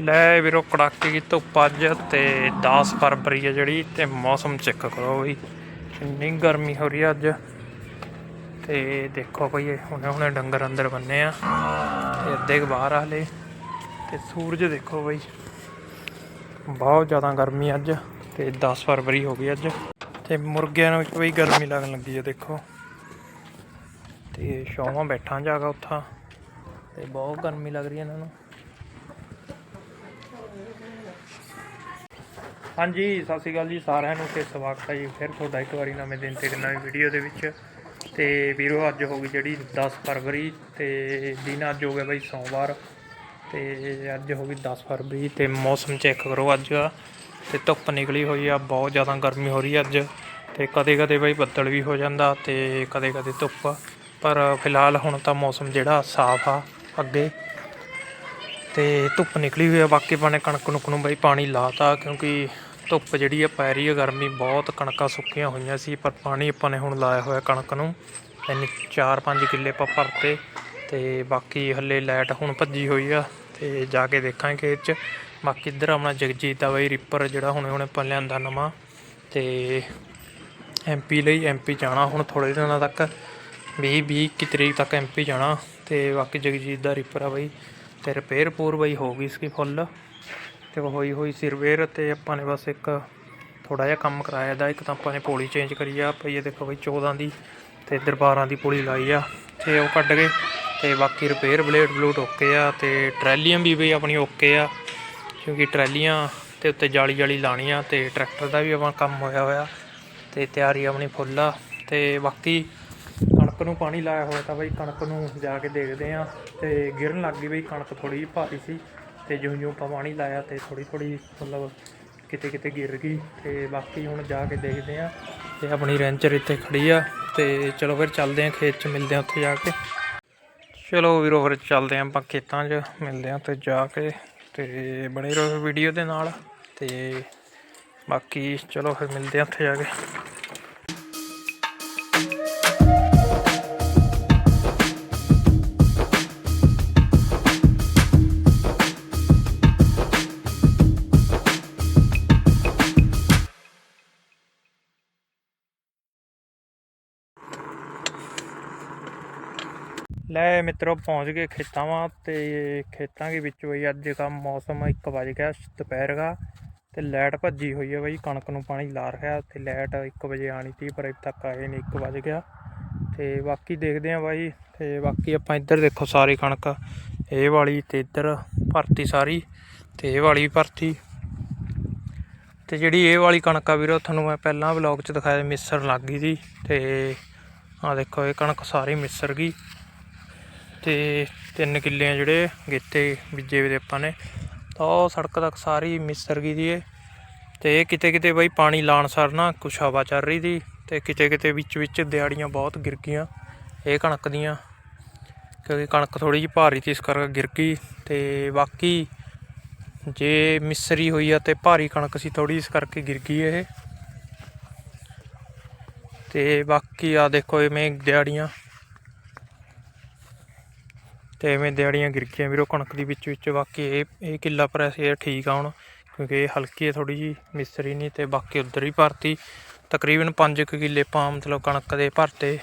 ਲੈ ਵੀਰੋ, ਕੜਾਕੇ ਦੀ ਧੁੱਪ ਅੱਜ ਤੇ 10 ਫਰਵਰੀ ਹੈ ਜਿਹੜੀ ਤੇ ਮੌਸਮ ਚੈੱਕ ਕਰੋ ਬਈ। ਇੰਨੀ ਗਰਮੀ ਹੋ ਰਹੀ ਹੈ ਅੱਜ। ਤੇ ਦੇਖੋ ਬਈ, ਇਹ ਹੁਣੇ ਹੁਣੇ ਡੰਗਰ ਅੰਦਰ ਬੰਨੇ ਆ। ਤੇ ਅੱਧੇ ਕੁ ਬਾਹਰ ਆ ਹਲੇ। ਤੇ ਸੂਰਜ ਦੇਖੋ ਬਈ, ਬਹੁਤ ਜ਼ਿਆਦਾ ਗਰਮੀ ਅੱਜ। ਤੇ 10 ਫਰਵਰੀ ਹੋ ਗਈ ਅੱਜ। ਤੇ ਮੁਰਗਿਆਂ ਨੂੰ ਵੀ ਗਰਮੀ ਲੱਗਣ ਲੱਗੀ ਹੈ ਦੇਖੋ। ਤੇ ਸ਼ੌਵਾਂ ਬੈਠਾ ਜਾਗਾ ਉੱਥਾ। ਤੇ ਬਹੁਤ ਗਰਮੀ ਲੱਗ ਰਹੀ ਹੈ ਇਹਨਾਂ ਨੂੰ। ਹਾਂਜੀ, ਸਤਿ ਸ਼੍ਰੀ ਅਕਾਲ ਜੀ ਸਾਰਿਆਂ ਨੂੰ ਤੇ ਸਵਾਗਤ ਹੈ ਜੀ ਫਿਰ ਤੁਹਾਡਾ ਇੱਕ ਵਾਰੀ ਨਵੇਂ ਦਿਨ ਤੇ ਇੱਕ ਨਵੀਂ ਵੀਡੀਓ ਦੇ ਵਿੱਚ। ਤੇ ਵੀਰੋ, ਅੱਜ ਹੋ ਗਈ ਜਿਹੜੀ 10 ਫਰਵਰੀ ਤੇ ਦਿਨ ਅੱਜ ਹੋ ਗਿਆ ਬਈ ਸੋਮਵਾਰ। ਤੇ ਅੱਜ ਹੋ ਗਈ 10 ਫਰਵਰੀ ਤੇ ਮੌਸਮ ਚੈੱਕ ਕਰੋ ਅੱਜ। ਦਾ ਤੇ ਧੁੱਪ ਨਿਕਲੀ ਹੋਈ ਆ, ਬਹੁਤ ਜ਼ਿਆਦਾ ਗਰਮੀ ਹੋ ਰਹੀ ਅੱਜ। ਤੇ ਕਦੇ ਕਦੇ ਬਈ ਬੱਦਲ ਵੀ ਹੋ ਜਾਂਦਾ ਤੇ ਕਦੇ ਕਦੇ ਧੁੱਪ। ਪਰ ਫਿਲਹਾਲ ਹੁਣ ਤਾਂ ਮੌਸਮ ਜਿਹੜਾ ਸਾਫ਼ ਆ ਅੱਗੇ। ਤੇ ਧੁੱਪ ਨਿਕਲੀ ਹੋਈ ਆ, ਬਾਕੀ ਪਾਣੇ ਕਣਕ ਨੁਕ ਨੂੰ ਬਈ ਪਾਣੀ ਲਾਤਾ, ਕਿਉਂਕਿ ਧੁੱਪ ਜਿਹੜੀ ਆ, ਪੈ ਰਹੀ ਆ, ਗਰਮੀ ਬਹੁਤ, ਕਣਕਾਂ ਸੁੱਕੀਆਂ ਹੋਈਆਂ ਸੀ, ਪਰ ਪਾਣੀ ਆਪਾਂ ਨੇ ਹੁਣ ਲਾਇਆ ਹੋਇਆ ਕਣਕ ਨੂੰ। ਇੰਨੇ 4-5 ਕਿੱਲੇ ਆਪਾਂ ਭਰਤੇ, ਤੇ ਬਾਕੀ ਹੱਲੇ ਲਾਈਟ ਹੁਣ ਭੱਜੀ ਹੋਈ ਆ, ਤੇ ਜਾ ਕੇ ਦੇਖਾਂਗੇ ਖੇਤ 'ਚ। ਬਾਕੀ ਇੱਧਰ ਆਪਣਾ ਜਗਜੀਤ ਦਾ ਬਈ ਰਿਪਰ ਜਿਹੜਾ ਹੁਣੇ ਹੁਣੇ ਆਪਾਂ ਲਿਆਂਦਾ ਨਵਾਂ, ਤੇ ਐਮਪੀ ਲਈ ਐਮਪੀ ਜਾਣਾ ਹੁਣ ਥੋੜੇ ਦਿਨਾਂ ਤੱਕ 20 20 ਕੀ ਤਰੀਕ ਤੱਕ ਐਮਪੀ ਜਾਣਾ, ਤੇ ਬਾਕੀ ਜਗਜੀਤ ਦਾ ਰਿਪਰ ਆ ਬਈ। ਤੇ ਰਿਪੇਅਰ ਪੂਰ ਬਈ ਹੋ ਗਈ ਇਸकी ਫੁੱਲ ਤੇ ਹੋਈ ਹੋਈ ਸੀ ਰਿਪੇਅਰ ਤੇ ਆਪਾਂ ਨੇ ਬਸ ਇੱਕ ਥੋੜਾ ਜਿਹਾ ਕੰਮ ਕਰਾਇਆ ਦਾ ਇੱਕ ਤਾਂ ਆਪਾਂ ਨੇ ਪੋਲੀ ਚੇਂਜ ਕਰੀ ਆ ਪਈ ਇਹ ਦੇਖੋ ਬਈ 14 ਦੀ ਤੇ ਇੱਧਰ 12 ਦੀ ਪੋਲੀ ਲਾਈ ਆ ਤੇ ਉਹ ਕੱਢ ਗਏ ਤੇ ਬਾਕੀ ਰਿਪੇਅਰ ਬਲੇਡ ਬਲੂਟ ਓਕੇ ਆ ਤੇ ਟਰੈਲੀਆਂ ਵੀ ਬਈ ਆਪਣੀ ਓਕੇ ਆ, ਕਿਉਂਕਿ ਟਰੈਲੀਆਂ ਤੇ ਉੱਤੇ ਜਾਲੀ ਜਾਲੀ ਲਾਣੀ ਆ ਤੇ ਟਰੈਕਟਰ ਦਾ ਵੀ ਆਪਣਾ ਕੰਮ ਹੋਇਆ ਹੋਇਆ ਤੇ ਤਿਆਰੀ ਆਪਣੀ ਫੁੱਲ ਆ ਤੇ ਬਾਕੀ ਕਣਕ ਨੂੰ ਪਾਣੀ ਲਾਇਆ ਹੋਇਆ ਤਾਂ ਬਈ ਕਣਕ ਨੂੰ ਜਾ ਕੇ ਦੇਖਦੇ ਆ ਤੇ ਗਿਰਨ ਲੱਗ ਗਈ ਬਈ, ਕਣਕ ਥੋੜੀ ਜਿਹੀ ਭਾਰੀ ਸੀ ਤੇ ਜਿਉਂ ਜਿਉਂ ਆਪਾਂ ਪਾਣੀ ਲਾਇਆ ਤੇ ਥੋੜੀ ਥੋੜੀ ਮਤਲਬ ਕਿਤੇ ਕਿਤੇ ਗਿਰ ਗਈ ਤੇ ਬਾਕੀ ਹੁਣ ਜਾ ਕੇ ਦੇਖਦੇ ਆ ਤੇ ਆਪਣੀ ਰੈਂਚਰ ਇੱਥੇ ਖੜੀ ਆ ਤੇ ਚਲੋ ਫਿਰ ਚੱਲਦੇ ਆ ਖੇਤ 'ਚ, ਮਿਲਦੇ ਆ ਉੱਥੇ ਜਾ ਕੇ। ਚਲੋ ਵੀਰੋ ਫਿਰ ਚੱਲਦੇ ਆ ਆਪਾਂ ਖੇਤਾਂ 'ਚ, ਮਿਲਦੇ ਆ ਤੇ ਜਾ ਕੇ ਤੇ ਬਣੇ ਰਹੋ ਵੀਡੀਓ ਦੇ ਨਾਲ ਤੇ ਬਾਕੀ ਚਲੋ ਫਿਰ ਮਿਲਦੇ ਆ ਉੱਥੇ ਜਾ ਕੇ। ਲੈ ਮਿੱਤਰੋ, ਪਹੁੰਚ ਗਏ ਖੇਤਾਂ ਵਾਂ ਤੇ ਖੇਤਾਂ ਦੇ ਵਿੱਚ ਬਈ ਅੱਜ ਦਾ ਮੌਸਮ 1 ਵਜ ਗਿਆ ਦੁਪਹਿਰ ਦਾ ਤੇ ਲਾਈਟ ਭੱਜੀ ਹੋਈ ਹੈ ਬਈ, ਕਣਕ ਨੂੰ ਪਾਣੀ ਲਾ ਰਿਹਾ ਤੇ ਲਾਈਟ 1 ਵਜੇ ਆਣੀ ਸੀ ਪਰ ਅਜੇ ਤੱਕ ਆਏ ਨਹੀਂ 1 ਵਜ ਗਿਆ। ਤੇ ਬਾਕੀ ਦੇਖਦੇ ਆਂ ਬਾਈ, ਤੇ ਬਾਕੀ ਆਪਾਂ ਇੱਧਰ ਦੇਖੋ ਸਾਰੀ ਕਣਕ, ਇਹ ਵਾਲੀ ਤੇ ਇੱਧਰ ਭਰਤੀ ਸਾਰੀ ਤੇ ਇਹ ਵਾਲੀ ਭਰਤੀ। ਤੇ ਜਿਹੜੀ ਇਹ ਵਾਲੀ ਕਣਕ ਆ ਵੀਰੋ, ਤੁਹਾਨੂੰ ਮੈਂ ਪਹਿਲਾਂ ਵਲੌਗ 'ਚ ਦਿਖਾਇਆ ਮਿਸਰ ਲੱਗ ਗਈ ਸੀ ਤੇ ਆ ਦੇਖੋ ਇਹ ਕਣਕ ਸਾਰੀ ਮਿਸਰ ਗਈ। ਤੇ ਤਿੰਨ ਕਿੱਲੇ ਆ ਜਿਹੜੇ ਗੇਤੇ ਬੀਜੇ ਵੇ ਆਪਾਂ ਨੇ। ਤਾਂ ਉਹ ਸੜਕ ਤੱਕ ਸਾਰੀ ਮਿਸਰ ਗਈ ਦੀ ਏ। ਤੇ ਕਿਤੇ ਕਿਤੇ ਬਈ ਪਾਣੀ ਲਾਣ ਸਰ ਨਾ ਕੁਛ ਹਵਾ ਚੱਲ ਰਹੀ ਦੀ। ਤੇ ਕਿਤੇ ਕਿਤੇ ਵਿੱਚ ਵਿੱਚ ਦਿਹਾੜੀਆਂ ਬਹੁਤ ਗਿਰ ਗਈਆਂ। ਇਹ ਕਣਕ ਦੀਆਂ। ਕਿਉਂਕਿ ਕਣਕ ਥੋੜੀ ਜਿਹੀ ਭਾਰੀ ਸੀ, ਇਸ ਕਰਕੇ ਗਿਰ ਗਈ। ਤੇ ਬਾਕੀ ਜੇ ਮਿਸਰੀ ਹੋਈ ਆ ਤੇ ਭਾਰੀ ਕਣਕ ਸੀ ਥੋੜੀ ਇਸ ਕਰਕੇ ਗਿਰ ਗਈ ਇਹ। ਤੇ ਬਾਕੀ ਆ ਦੇਖੋ ਇਵੇਂ ਦਿਹਾੜੀਆਂ। ਤੇ ਐਵੇਂ ਦਿਹਾੜੀਆਂ ਗਿਰਕੀਆਂ ਵੀਰੋ, ਕਣਕ ਦੀ ਵਿੱਚ ਵਿੱਚ ਬਾਕੀ ਇਹ ਇਹ ਕਿੱਲਾ ਪਰ ਇਹ ਠੀਕ ਆ ਹੁਣ, ਕਿਉਂਕਿ ਇਹ ਹਲਕੀ ਹੈ ਥੋੜੀ ਜੀ ਮਿਸਰੀ ਨਹੀਂ ਤੇ ਬਾਕੀ ਉਧਰ ਹੀ ਭਰਤੀ। ਤਕਰੀਬਨ 5 ਕਿੱਲੇ ਪਾ ਮਤਲਬ ਕਣਕ ਦੇ ਭਰਤੇ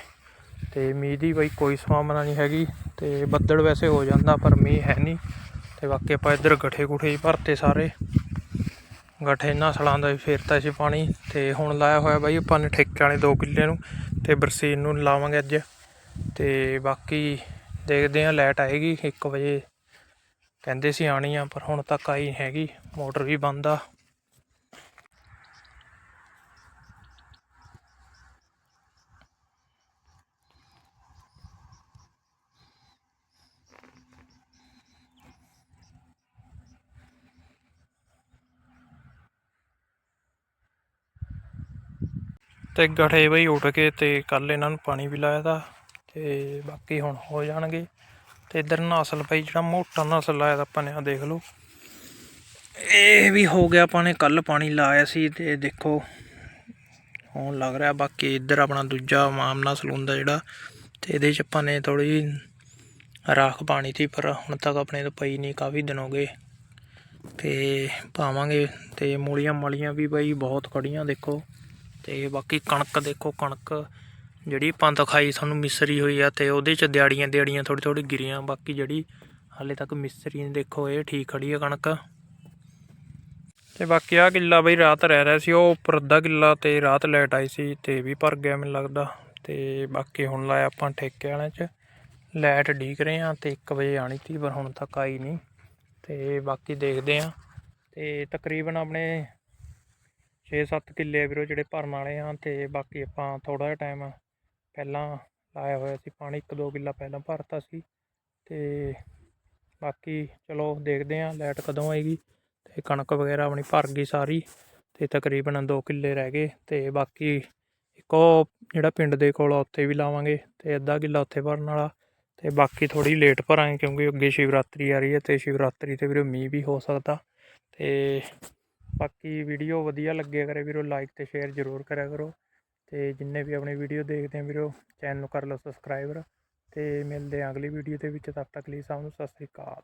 ਤੇ ਮੀਂਹ ਦੀ ਬਈ ਕੋਈ ਸੰਭਾਵਨਾ ਨਹੀਂ ਹੈਗੀ ਤੇ ਬੱਦਲ ਵੈਸੇ ਹੋ ਜਾਂਦਾ ਪਰ ਮੀਂਹ ਹੈ ਨਹੀਂ ਤੇ ਬਾਕੀ ਆਪਾਂ ਇੱਧਰ ਗਠੇ ਗੁਠੇ ਭਰਤੇ ਸਾਰੇ। ਗਠੇ ਗੱਠੇ ਸਲਾਂ ਦਾ ਵੀ ਫੇਰਤਾ ਸੀ ਪਾਣੀ ਤੇ ਹੁਣ ਲਾਇਆ ਹੋਇਆ ਬਾਈ ਆਪਾਂ ਨੇ ਠੇਕੇ ਵਾਲੇ 2 ਕਿੱਲੇ ਨੂੰ ਤੇ ਬਰਸੀਨ ਨੂੰ ਲਾਵਾਂਗੇ ਅੱਜ ਤੇ ਬਾਕੀ ਦੇਖਦੇ ਆ ਲਾਈਟ ਆਏਗੀ 1 ਵਜੇ। ਕਹਿੰਦੇ ਸੀ ਆਣੀ ਆ, ਪਰ ਹੁਣ ਤੱਕ ਆਈ ਨਹੀਂ ਹੈਗੀ। ਮੋਟਰ ਵੀ ਬੰਦ ਆ। ਤੇ ਗਠੇ ਬਈ ਉੱਡ ਕੇ ਤੇ ਕੱਲ ਇਹਨਾਂ ਨੂੰ ਪਾਣੀ ਵੀ ਲਾਇਆ ਤਾ। ਤੇ ਬਾਕੀ ਹੁਣ ਹੋ ਜਾਣਗੇ ਤੇ ਇਧਰ ਨਸਲ ਪਈ, ਜਿਹੜਾ ਮੋਟਾ ਨਸਲ ਲਾਇਆ ਤਾਂ ਆਪਾਂ ਨੇ ਆ ਦੇਖ ਲਓ। ਇਹ ਵੀ ਹੋ ਗਿਆ, ਆਪਾਂ ਨੇ ਕੱਲ ਪਾਣੀ ਲਾਇਆ ਸੀ ਤੇ ਦੇਖੋ, ਹੁਣ ਲੱਗ ਰਿਹਾ ਬਾਕੀ ਇੱਧਰ ਆਪਣਾ ਦੂਜਾ ਮਾਮਲਾ ਸਲੂਨ ਦਾ ਜਿਹੜਾ ਤੇ ਇਹਦੇ ਚ ਆਪਾਂ ਨੇ ਥੋੜੀ ਰਾਖ ਪਾਣੀ ਸੀ, ਪਰ ਹੁਣ ਤੱਕ ਆਪਣੇ ਤੋਂ ਪਈ ਨਹੀਂ, ਕਾਫੀ ਦਿਨ ਹੋ ਗਏ। ਤੇ ਪਾਵਾਂਗੇ ਤੇ ਮੂਲੀਆਂ ਮਾਲੀਆਂ ਵੀ ਬਾਈ ਬਹੁਤ ਖੜੀਆਂ ਦੇਖੋ। ਤੇ ਬਾਕੀ ਕਣਕ ਦੇਖੋ, ਕਣਕ ਜਿਹੜੀ ਆਪਾਂ ਖਾਈ ਤੁਹਾਨੂੰ ਮਿਸਰੀ ਹੋਈ ਆ ਤੇ ਉਹਦੇ ਚ ਦਿਹਾੜੀਆਂ ਦਿਹਾੜੀਆਂ ਥੋੜੀ ਥੋੜੀ ਗਿਰੀਆਂ, ਬਾਕੀ ਜਿਹੜੀ ਹਾਲੇ ਤੱਕ ਮਿਸਰੀ ਨੇ ਦੇਖੋ, ਇਹ ਠੀਕ ਖੜੀ ਆ ਕਣਕ। ਤੇ ਬਾਕੀ ਆ ਕਿੱਲਾ ਬਈ ਰਾਤ ਰਹਿ ਰਿਹਾ ਸੀ, ਉਹ ਉੱਪਰ ਅੱਧਾ ਕਿੱਲਾ ਤੇ ਰਾਤ ਲਾਈਟ ਆਈ ਸੀ ਤੇ ਵੀ ਭਰ ਗਿਆ ਮੈਨੂੰ ਲੱਗਦਾ। ਤੇ ਬਾਕੀ ਹੁਣ ਲਾਇਆ ਆਪਾਂ ਠੇਕੇ ਵਾਲਿਆਂ 'ਚ, ਲਾਈਟ ਡੀਕ ਰਹੇ ਆ ਤੇ 1 ਵਜੇ ਆਣੀ ਸੀ, ਪਰ ਹੁਣ ਤੱਕ ਆਈ ਨਹੀਂ। ਤੇ ਬਾਕੀ ਦੇਖਦੇ ਆ। ਤੇ ਤਕਰੀਬਨ ਆਪਣੇ 6-7 ਕਿੱਲੇ ਵੀਰੋ ਜਿਹੜੇ ਭਰਨ ਵਾਲੇ ਆ, ਤੇ ਬਾਕੀ ਆਪਾਂ ਥੋੜਾ ਜਿਹਾ ਟਾਈਮ ਪਹਿਲਾਂ ਲਾਇਆ ਹੋਇਆ ਸੀ ਪਾਣੀ 1-2 ਕਿੱਲਾ ਪਹਿਲਾਂ ਭਰਤਾ ਸੀ ਅਤੇ ਬਾਕੀ ਚਲੋ ਦੇਖਦੇ ਹਾਂ ਲਾਈਟ ਕਦੋਂ ਆਏਗੀ ਅਤੇ ਕਣਕ ਵਗੈਰਾ ਆਪਣੀ ਭਰ ਗਈ ਸਾਰੀ ਅਤੇ ਤਕਰੀਬਨ 2 ਕਿੱਲੇ ਰਹਿ ਗਏ ਅਤੇ ਬਾਕੀ ਇੱਕ ਉਹ ਜਿਹੜਾ ਪਿੰਡ ਦੇ ਕੋਲ ਆ, ਉੱਥੇ ਵੀ ਲਾਵਾਂਗੇ ਅਤੇ ਅੱਧਾ ਕਿੱਲਾ ਉੱਥੇ ਭਰਨ ਵਾਲਾ ਅਤੇ ਬਾਕੀ ਥੋੜ੍ਹੀ ਲੇਟ ਭਰਾਂਗੇ ਕਿਉਂਕਿ ਅੱਗੇ ਸ਼ਿਵਰਾਤਰੀ ਆ ਰਹੀ ਹੈ ਅਤੇ ਸ਼ਿਵਰਾਤਰੀ ਤੇ ਵੀਰੋ ਮੀਂਹ ਵੀ ਹੋ ਸਕਦਾ ਅਤੇ ਬਾਕੀ ਵੀਡੀਓ ਵਧੀਆ ਲੱਗਿਆ ਕਰੇ ਵੀਰੋ ਲਾਈਕ ਅਤੇ ਸ਼ੇਅਰ ਜ਼ਰੂਰ ਕਰਿਆ ਕਰੋ। ਤੇ ਜਿੰਨੇ ਵੀ ਆਪਣੀ ਵੀਡੀਓ ਦੇਖਦੇ ਆ ਵੀਰੋ, ਚੈਨਲ ਨੂੰ ਕਰ ਲਓ ਸਬਸਕ੍ਰਾਈਬਰ ਤੇ ਮਿਲਦੇ ਆ ਅਗਲੀ ਵੀਡੀਓ ਦੇ ਵਿੱਚ, ਤਦ ਤੱਕ ਲਈ ਸਭ ਨੂੰ ਸਤਿ ਸ੍ਰੀ ਅਕਾਲ।